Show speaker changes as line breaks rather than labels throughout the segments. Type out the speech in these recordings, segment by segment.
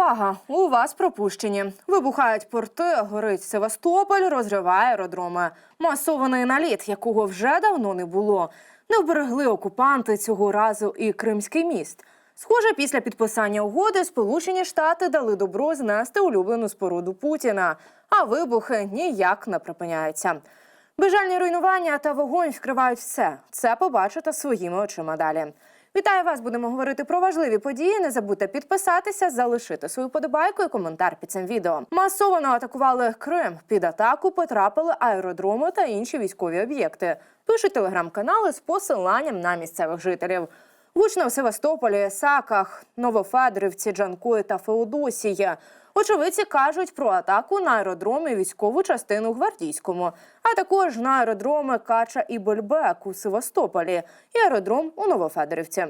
увага! У вас пропущені. Вибухають порти, горить Севастополь, розриває аеродроми. Масований наліт, якого вже давно не було. Не вберегли окупанти цього разу і Кримський міст. Схоже, після підписання угоди Сполучені Штати дали добро знести улюблену споруду Путіна, а вибухи ніяк не припиняються. Бежальні руйнування та вогонь вкривають все. Це побачите своїми очима далі. Вітаю вас! Будемо говорити про важливі події. Не забудьте підписатися, залишити свою подобайку і коментар під цим відео. Масово атакували Крим. Під атаку потрапили аеродроми та інші військові об'єкти. Пишуть телеграм-канали з посиланням на місцевих жителів. Гучно в Севастополі, Саках, Новофедорівці, Джанкої та Феодосії. Очевидці кажуть про атаку на аеродроми військову частину Гвардійському, а також на аеродроми Кача і Бельбек у Севастополі і аеродром у Новофедорівці.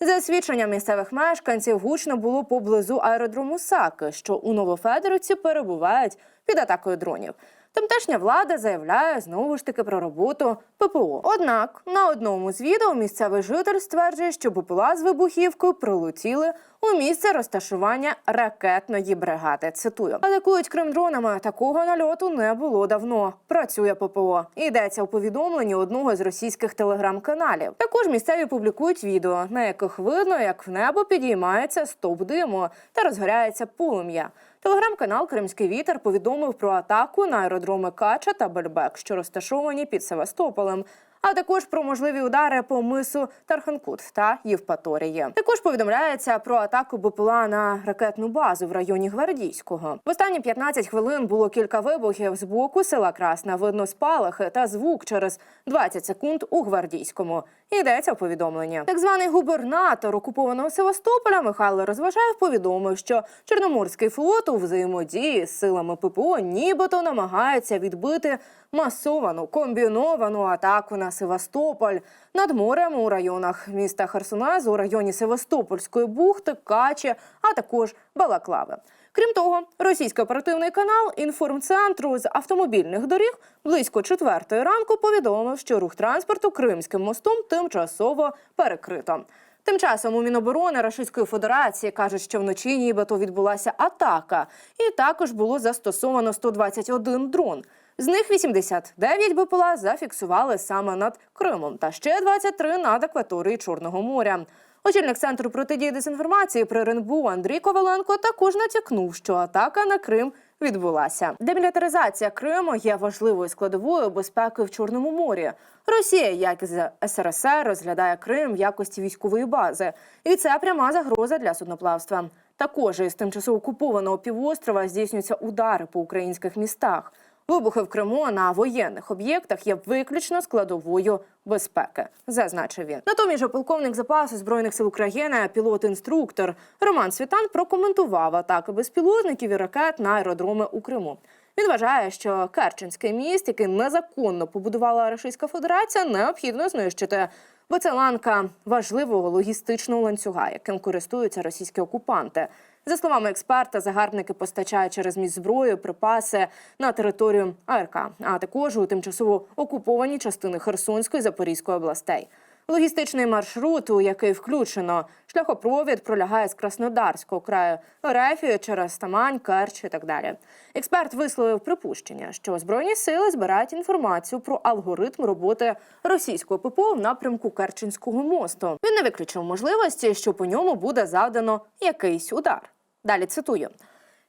За свідченням місцевих мешканців, гучно було поблизу аеродрому Саки, що у Новофедорівці перебувають під атакою дронів. Тамтешня влада заявляє знову ж таки про роботу ППО. Однак на одному з відео місцевий житель стверджує, що БПЛА з вибухівкою прилетіли у місце розташування ракетної бригади. Цитую: атакують Крим дронами. Такого нальоту не було давно. Працює ППО. Йдеться у повідомленні одного з російських телеграм-каналів. Також місцеві публікують відео, на яких видно, як в небо підіймається стовп диму та розгоряється полум'я. Телеграм-канал Кримський вітер повідомив про атаку на аеродроми Кача та Бельбек, що розташовані під Севастополем. А також про можливі удари по мису Тарханкут та Євпаторії. Також повідомляється про атаку БПЛА на ракетну базу в районі Гвардійського. В останні 15 хвилин було кілька вибухів з боку села Красна. Видно спалахи та звук через 20 секунд у Гвардійському. Йдеться в повідомленні. Так званий губернатор окупованого Севастополя Михайло Розважаєв повідомив, що Чорноморський флот у взаємодії з силами ППО нібито намагається відбити масовану комбіновану атаку на Севастополь над морем у районах міста Херсонезу, у районі Севастопольської бухти, Качі, а також Балаклави. Крім того, російський оперативний канал інформцентру з автомобільних доріг близько четвертої ранку повідомив, що рух транспорту Кримським мостом тимчасово перекрито. Тим часом у Міноборони Російської Федерації кажуть, що вночі нібито відбулася атака, і також було застосовано 121 дрон. З них 89 БПЛА зафіксували саме над Кримом, та ще 23 над акваторією Чорного моря. Очільник центру протидії дезінформації при РНБУ Андрій Коваленко також натякнув, що атака на Крим відбулася. Демілітаризація Криму є важливою складовою безпеки в Чорному морі. Росія, як і з СРСР, розглядає Крим в якості військової бази, і це пряма загроза для судноплавства. Також із тимчасово окупованого півострова здійснюються удари по українських містах. Вибухи в Криму на воєнних об'єктах є виключно складовою безпеки, зазначив він. Натомість полковник запасу збройних сил України, пілот-інструктор Роман Світан прокоментував атаки безпілотників і ракет на аеродроми у Криму. Він вважає, що Керченський міст, який незаконно побудувала Російська Федерація, необхідно знищити. Бо це ланка важливого логістичного ланцюга, яким користуються російські окупанти. За словами експерта, загарбники постачають через міст зброю, припаси на територію АРК, а також у тимчасово окуповані частини Херсонської Запорізької областей. Логістичний маршрут, у який включено шляхопровід, пролягає з Краснодарського краю Рефію через Тамань, Керч і так далі. Експерт висловив припущення, що збройні сили збирають інформацію про алгоритм роботи російського ППО в напрямку Керченського мосту. Він не виключив можливості, що по ньому буде завдано якийсь удар. Далі цитую.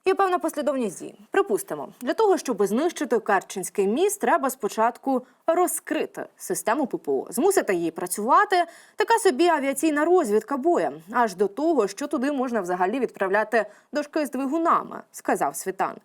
Є певна послідовність дій. Припустимо, для того, щоб знищити Керченський міст, треба спочатку розкрити систему ППО, змусити її працювати. Така собі авіаційна розвідка боєм, аж до того, що туди можна взагалі відправляти дошки з двигунами, сказав Світан.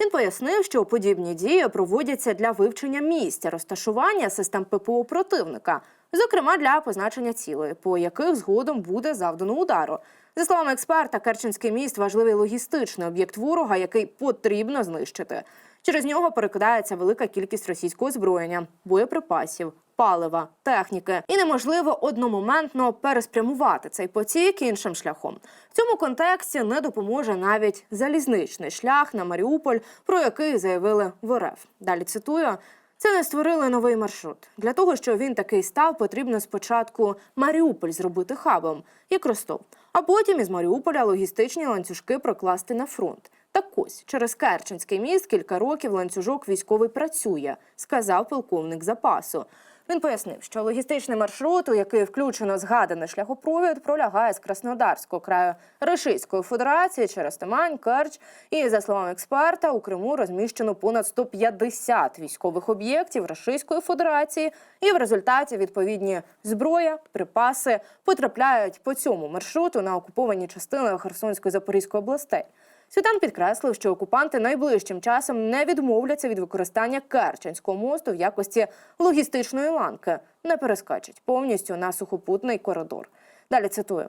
Він пояснив, що подібні дії проводяться для вивчення місця розташування систем ППО противника, зокрема для позначення цілей, по яких згодом буде завдано удару. За словами експерта, Керченський міст важливий логістичний об'єкт ворога, який потрібно знищити. Через нього перекидається велика кількість російського озброєння, боєприпасів, палива, техніки, і неможливо одномоментно переспрямувати цей потік іншим шляхом. В цьому контексті не допоможе навіть залізничний шлях на Маріуполь, про який заявили в РФ. Далі цитую. Це не створили новий маршрут. Для того, щоб він такий став, потрібно спочатку Маріуполь зробити хабом, як Ростов. а потім із Маріуполя логістичні ланцюжки прокласти на фронт. Так ось через Керченський міст кілька років ланцюжок військовий працює, сказав полковник запасу. Він пояснив, що логістичний маршрут, у який включено згаданий шляхопровід, пролягає з Краснодарського краю Російської Федерації через Тамань, Керч. І за словами експерта, у Криму розміщено понад 150 військових об'єктів Російської Федерації, і в результаті відповідні зброя, припаси потрапляють по цьому маршруту на окуповані частини Херсонської Запорізької областей. Світан підкреслив, що окупанти найближчим часом не відмовляться від використання Керченського мосту в якості логістичної ланки, не перескачуть повністю на сухопутний коридор. Далі цитую.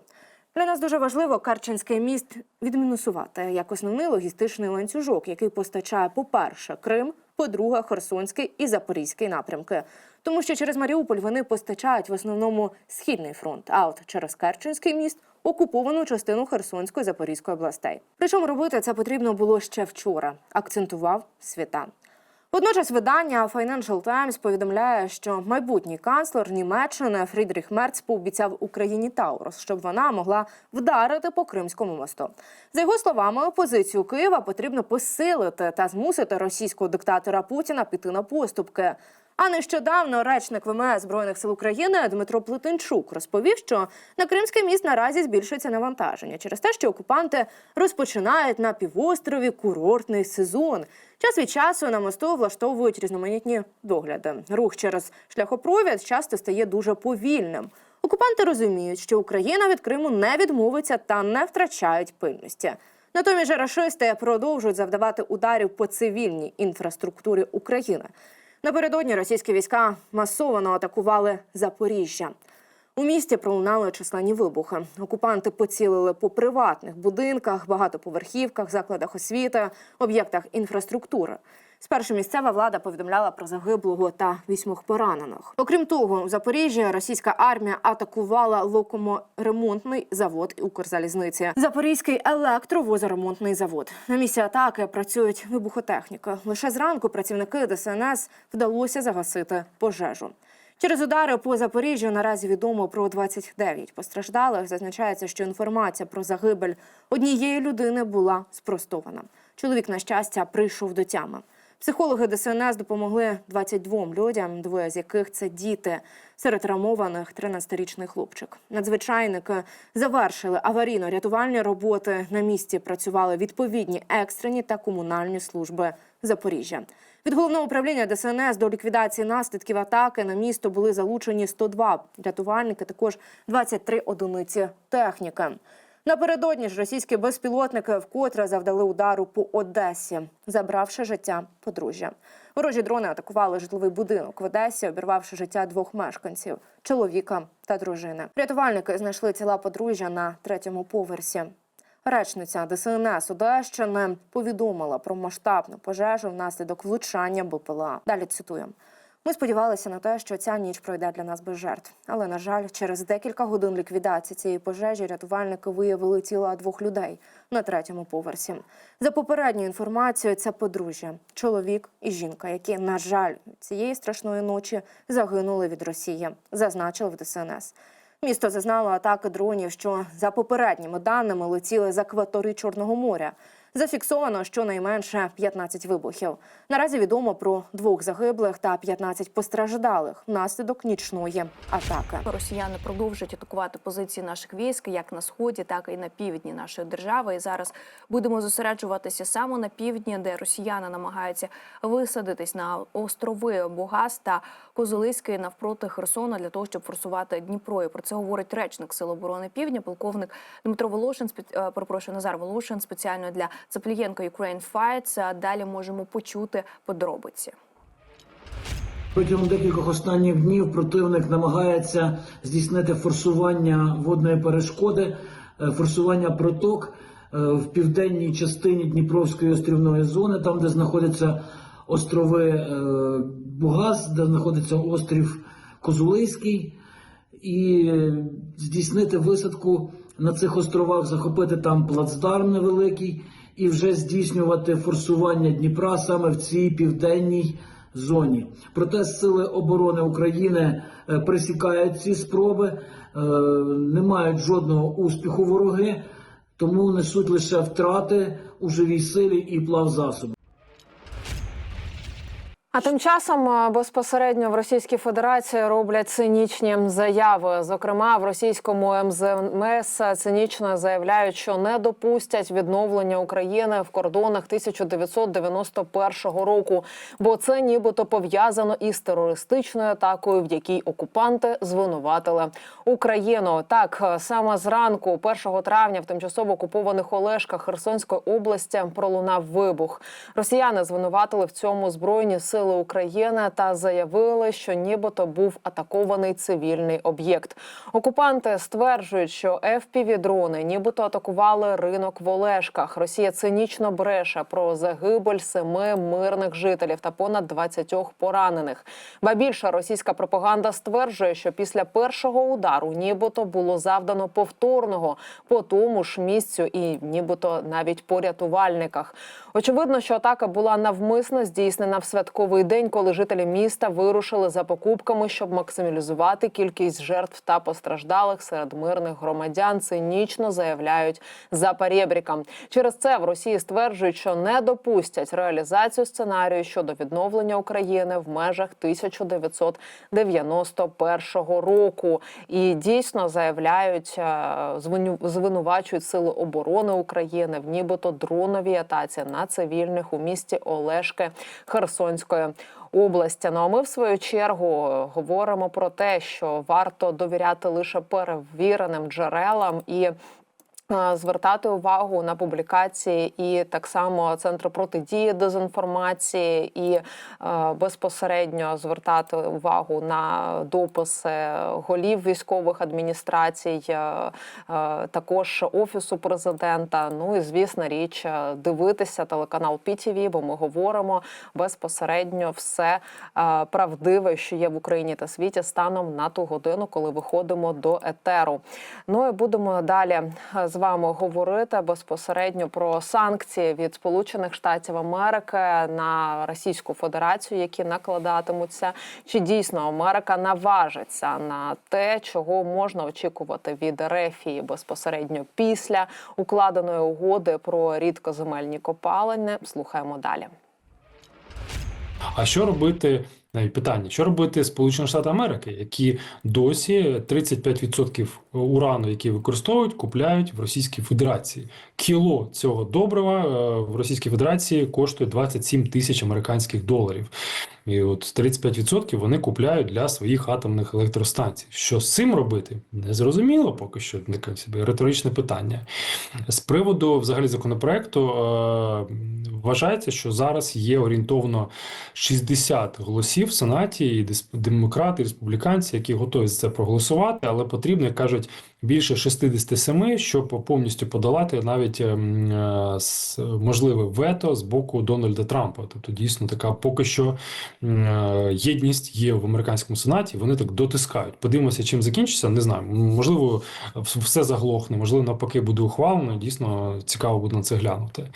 Для нас дуже важливо Керченський міст відмінусувати як основний логістичний ланцюжок, який постачає, по-перше, Крим, по-друге, Херсонський і Запорізький напрямки. Тому що через Маріуполь вони постачають в основному східний фронт, а от через Керченський міст окуповану частину Херсонської Запорізької областей. Причому робити це потрібно було ще вчора, акцентував Світан. Водночас видання Financial Times повідомляє, що майбутній канцлер Німеччини Фрідріх Мерц пообіцяв Україні Таурус, щоб вона могла вдарити по Кримському мосту. За його словами, позицію Києва потрібно посилити та змусити російського диктатора Путіна піти на поступки. А нещодавно речник ВМС збройних сил України Дмитро Плетенчук розповів, що на Кримський міст наразі збільшується навантаження через те, що окупанти розпочинають на півострові курортний сезон. Час від часу на мосту влаштовують різноманітні догляди. Рух через шляхопровід часто стає дуже повільним. Окупанти розуміють, що Україна від Криму не відмовиться та не втрачають пильності. Натомість же рашисти продовжують завдавати ударів по цивільній інфраструктурі України. Напередодні російські війська масовано атакували Запоріжжя. У місті пролунали численні вибухи. Окупанти поцілили по приватних будинках, багатоповерхівках, закладах освіти, об'єктах інфраструктури. Спершу місцева влада повідомляла про загиблого та вісьмох поранених. Окрім того, у Запоріжжі російська армія атакувала локоморемонтний завод Укрзалізниці, Запорізький електровозоремонтний завод. На місці атаки працюють вибухотехніки. Лише зранку працівники ДСНС вдалося загасити пожежу. Через удари по Запоріжжю наразі відомо про 29 постраждалих. Зазначається, що інформація про загибель однієї людини була спростована. Чоловік, на щастя, прийшов до тями. Психологи ДСНС допомогли 22 людям, двоє з яких це діти. Серед травмованих 13-річний хлопчик. Надзвичайники завершили аварійно-рятувальні роботи. На місці працювали відповідні екстрені та комунальні служби Запоріжжя. Від головного управління ДСНС до ліквідації наслідків атаки на місто були залучені 102 рятувальники, також 23 одиниці техніки. Напередодні ж російські безпілотники вкотре завдали удару по Одесі, забравши життя подружжя. Ворожі дрони атакували житловий будинок в Одесі, обірвавши життя двох мешканців чоловіка та дружини. Рятувальники знайшли тіла подружжя на третьому поверсі. Речниця ДСНС Одещини повідомила про масштабну пожежу внаслідок влучання БПЛА. Далі цитуємо. Ми сподівалися на те, що ця ніч пройде для нас без жертв. Але на жаль, через декілька годин ліквідації цієї пожежі рятувальники виявили тіла двох людей на третьому поверсі. За попередньою інформацією, це подружжя, чоловік і жінка, які, на жаль, цієї страшної ночі загинули від Росії, зазначили в ДСНС. Місто зазнало атаки дронів, що за попередніми даними летіли з акваторії Чорного моря. Зафіксовано щонайменше 15 вибухів. Наразі відомо про двох загиблих та 15 постраждалих внаслідок нічної атаки.
Росіяни продовжують атакувати позиції наших військ як на сході, так і на півдні нашої держави. І зараз будемо зосереджуватися саме на півдні, де росіяни намагаються висадитись на острови Богас та Козелиський навпроти Херсона для того, щоб форсувати Дніпро. І про це говорить речник Сил оборони Півдня, полковник Дмитро Волошин. спе- е, Назар Волошин спеціально для Цаплієнко Ukraine Fights. Далі можемо почути подробиці.
Протягом декількох останніх днів противник намагається здійснити форсування водної перешкоди, е, форсування проток е, в південній частині Дніпровської острівної зони, там, де знаходяться острови е, Бугас, де знаходиться острів Козулийський, і здійснити висадку на цих островах, захопити там плацдарм невеликий і вже здійснювати форсування Дніпра саме в цій південній зоні. Проте сили оборони України присікають ці спроби. Е, не мають жодного успіху вороги, тому несуть лише втрати у живій силі і плавзасобі.
А тим часом е, безпосередньо в Російській Федерації роблять цинічні заяви. Зокрема, в російському МЗМС цинічно заявляють, що не допустять відновлення України в кордонах 1991 року, бо це нібито пов'язано із терористичною атакою, в якій окупанти звинуватили Україну. Так е, саме зранку, 1 травня, в тимчасово окупованих Олешках Херсонської області пролунав вибух. Росіяни звинуватили в цьому збройні сили України та заявили, що нібито був атакований цивільний об'єкт. Окупанти стверджують, що fpv дрони нібито атакували ринок в Олешках. Росія цинічно бреше про загибель семи мирних жителів та понад 20 поранених. Ба більше російська пропаганда стверджує, що після першого удару нібито було завдано повторного по тому ж місцю, і нібито навіть по рятувальниках. Очевидно, що атака була навмисно здійснена в святковий день, коли жителі міста вирушили за покупками, щоб максималізувати кількість жертв та постраждалих серед мирних громадян. Цинічно заявляють за перебріком. Через це в Росії стверджують, що не допустять реалізацію сценарію щодо відновлення України в межах 1991 року. І дійсно заявляють, е, звинувачують сили оборони України в нібито дроновій атаці на цивільних у місті Олешки Херсонської області. Ну а ми в свою чергу говоримо про те, що варто довіряти лише перевіреним джерелам і. Е, Звертати увагу на публікації і так само центр протидії дезінформації, і е, безпосередньо звертати увагу на дописи голів військових адміністрацій, е, також офісу президента. Ну і звісно, річ дивитися телеканал PTV, бо ми говоримо безпосередньо все правдиве, що є в Україні та світі станом на ту годину, коли виходимо до етеру. Ну і будемо далі з вами говорити безпосередньо про санкції від Сполучених Штатів Америки на Російську Федерацію, які накладатимуться. Чи дійсно Америка наважиться на те, чого можна очікувати від Рефії безпосередньо після укладеної угоди про рідкоземельні копалини? Слухаємо далі.
А що робити? Навіть питання, що робити Сполучені Штати Америки, які досі 35% урану, який використовують, купляють в Російській Федерації. Кіло цього добрива е, в Російській Федерації коштує 27 тисяч американських доларів. І от 35% вони купляють для своїх атомних електростанцій. Що з цим робити? Не зрозуміло поки що. Таке собі риторичне питання. З приводу взагалі законопроекту е, вважається, що зараз є орієнтовно 60 голосів в Сенаті, і демократи, і республіканці, які готові за це проголосувати, але потрібно, як кажуть, більше 67, щоб повністю подолати навіть ем, е, можливе вето з боку Дональда Трампа. Тобто, дійсно, така поки що е, єдність є в американському сенаті. Вони так дотискають. Подивимося, чим закінчиться. Не знаю. Можливо, все заглохне, можливо, навпаки, буде ухвалено. Дійсно цікаво буде на це глянути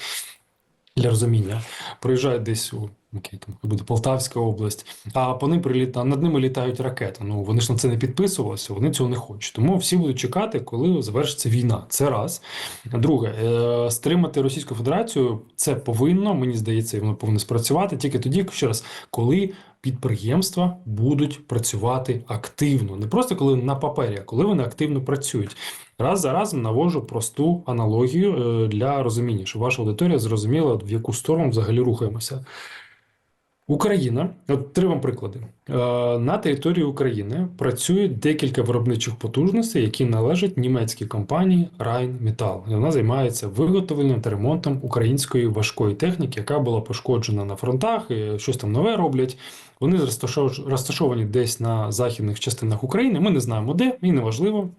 для розуміння. Проїжджають десь у окей, там буде Полтавська область, а по ним приліта над ними літають ракети. Ну вони ж на це не підписувалися, вони цього не хочуть. Тому всі будуть чекати, коли завершиться війна. Це раз. Друге, е, стримати Російську Федерацію це повинно, мені здається, воно повинно спрацювати тільки тоді, ще раз, коли підприємства будуть працювати активно, не просто коли на папері, а коли вони активно працюють. Раз за разом навожу просту аналогію е, для розуміння, щоб ваша аудиторія зрозуміла, в яку сторону взагалі рухаємося. Україна, от три вам приклади. Е, На території України працюють декілька виробничих потужностей, які належать німецькій компанії Rheinmetall. І вона займається виготовленням та ремонтом української важкої техніки, яка була пошкоджена на фронтах, і щось там нове роблять. Вони розташов- розташовані десь на західних частинах України. Ми не знаємо де, і неважливо.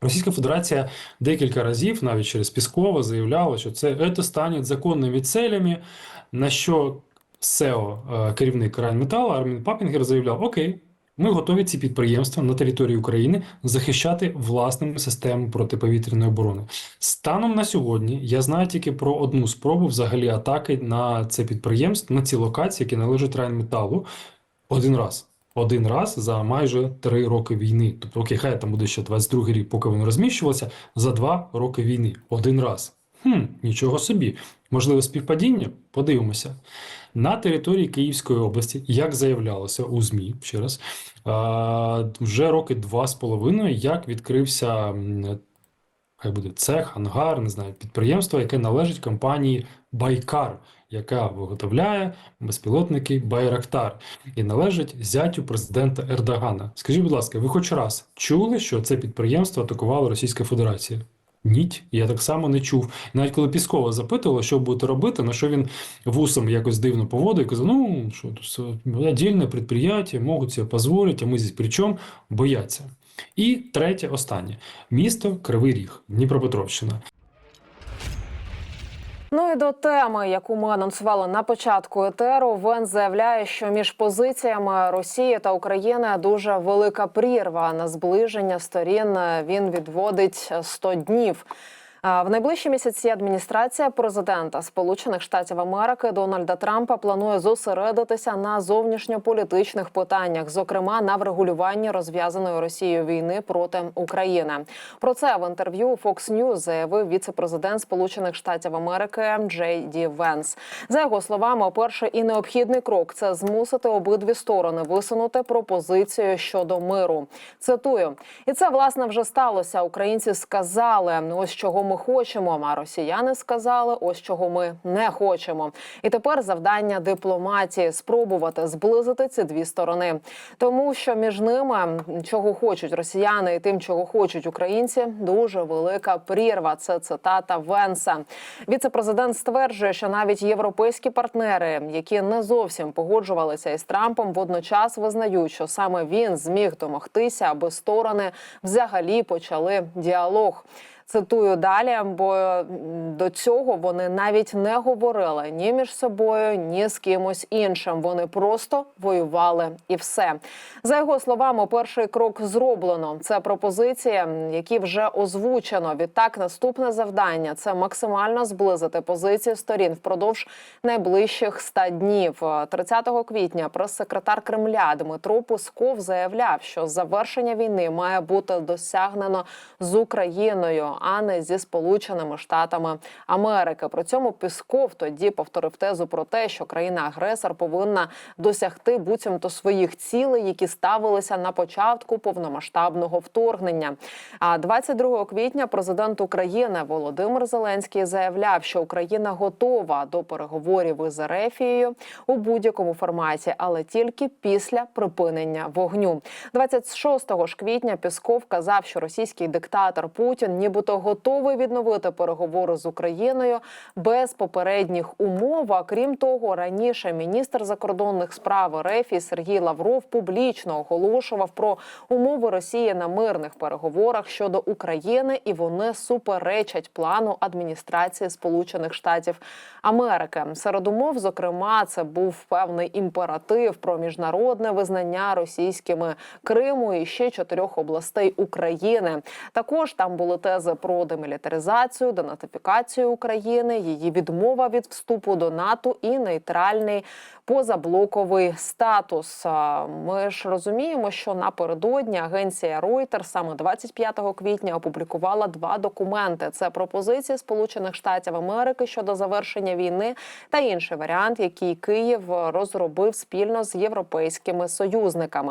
Російська Федерація декілька разів, навіть через Піскова, заявляла, що це, це стане законними целями, на що СЕО, е, керівник Райнметалу Армін Папінгер заявляв: Окей, ми готові ці підприємства на території України захищати власними системами протиповітряної оборони. Станом на сьогодні я знаю тільки про одну спробу взагалі атаки на це підприємство, на ці локації, які належать Райнметалу, один раз. один раз за майже три роки війни. Тобто, окей, хай там буде ще 22 рік, поки воно розміщувалося, за два роки війни. Один раз. Хм, нічого собі. Можливо, співпадіння? Подивимося. На території Київської області, як заявлялося у ЗМІ, ще раз, вже роки два з половиною, як відкрився хай буде цех, ангар, не знаю, підприємство, яке належить компанії Байкар, яка виготовляє безпілотники Байрактар і належить зятю президента Ердогана. Скажіть, будь ласка, ви хоч раз чули, що це підприємство атакувала Російська Федерація? Ні, я так само не чув. Навіть коли Піскова запитувала, що будете робити, на що він вусом якось дивно поводив і казав: ну, що це дільне підприємство, можуть себе дозволити, а ми здесь при чому? Бояться. І третє, останнє місто Кривий Ріг, Дніпропетровщина.
Ну і до теми, яку ми анонсували на початку етеру, Вен заявляє, що між позиціями Росії та України дуже велика прірва на зближення сторін. Він відводить 100 днів. В найближчі місяці адміністрація президента Сполучених Штатів Америки Дональда Трампа планує зосередитися на зовнішньополітичних питаннях, зокрема на врегулюванні розв'язаної Росією війни проти України. Про це в інтерв'ю Fox News заявив віце-президент Сполучених Штатів Америки Джей Ді Венс. За його словами, перший і необхідний крок це змусити обидві сторони висунути пропозицію щодо миру. Цитую, і це власне вже сталося. Українці сказали, ось чого ми хочемо. А росіяни сказали, ось чого ми не хочемо. І тепер завдання дипломатії спробувати зблизити ці дві сторони, тому що між ними чого хочуть росіяни і тим, чого хочуть українці, дуже велика прірва. Це цитата Венса. Віце-президент стверджує, що навіть європейські партнери, які не зовсім погоджувалися із Трампом, водночас визнають, що саме він зміг домогтися, аби сторони взагалі почали діалог. Цитую далі, бо до цього вони навіть не говорили ні між собою, ні з кимось іншим. Вони просто воювали і все. За його словами, перший крок зроблено. Це пропозиції, які вже озвучено. Відтак, наступне завдання це максимально зблизити позиції сторін впродовж найближчих 100 днів. 30 квітня прес-секретар Кремля Дмитро Пусков заявляв, що завершення війни має бути досягнено з Україною, а не зі Сполученими Штатами Америки. При цьому Пісков тоді повторив тезу про те, що країна-агресор повинна досягти буцімто своїх цілей, які ставилися на початку повномасштабного вторгнення. А 22 квітня президент України Володимир Зеленський заявляв, що Україна готова до переговорів із Ерефією у будь-якому форматі, але тільки після припинення вогню. 26 ж квітня Пісков казав, що російський диктатор Путін нібито готовий відновити переговори з Україною без попередніх умов. А крім того, раніше міністр закордонних справ РФ Сергій Лавров публічно оголошував про умови Росії на мирних переговорах щодо України, і вони суперечать плану адміністрації Сполучених Штатів Америки. Серед умов, зокрема, це був певний імператив про міжнародне визнання російськими Криму і ще чотирьох областей України. Також там були тези про демілітаризацію, денатифікацію України, її відмова від вступу до НАТО і нейтральний позаблоковий статус. Ми ж розуміємо, що напередодні агенція Reuters саме 25 квітня опублікувала два документи: це пропозиції Сполучених Штатів Америки щодо завершення війни та інший варіант, який Київ розробив спільно з європейськими союзниками.